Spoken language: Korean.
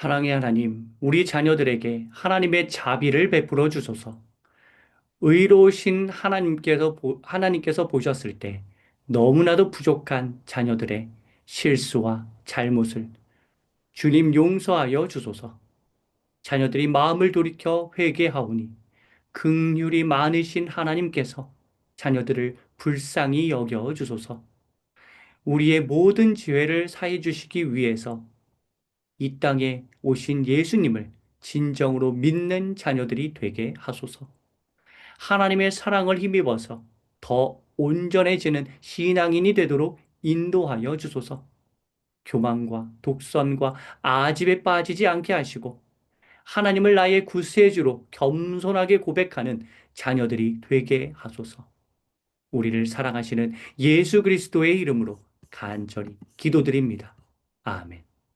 사랑의 하나님, 우리 자녀들에게 하나님의 자비를 베풀어 주소서. 의로우신 하나님께서, 보- 하나님께서 보셨을 때 너무나도 부족한 자녀들의 실수와 잘못을 주님 용서하여 주소서. 자녀들이 마음을 돌이켜 회개하오니 긍휼이 많으신 하나님께서 자녀들을 불쌍히 여겨 주소서. 우리의 모든 지혜를 사해 주시기 위해서 이 땅에 오신 예수님을 진정으로 믿는 자녀들이 되게 하소서. 하나님의 사랑을 힘입어서 더 온전해지는 신앙인이 되도록 인도하여 주소서. 교만과 독선과 아집에 빠지지 않게 하시고 하나님을 나의 구세주로 겸손하게 고백하는 자녀들이 되게 하소서. 우리를 사랑하시는 예수 그리스도의 이름으로 간절히 기도드립니다. 아멘.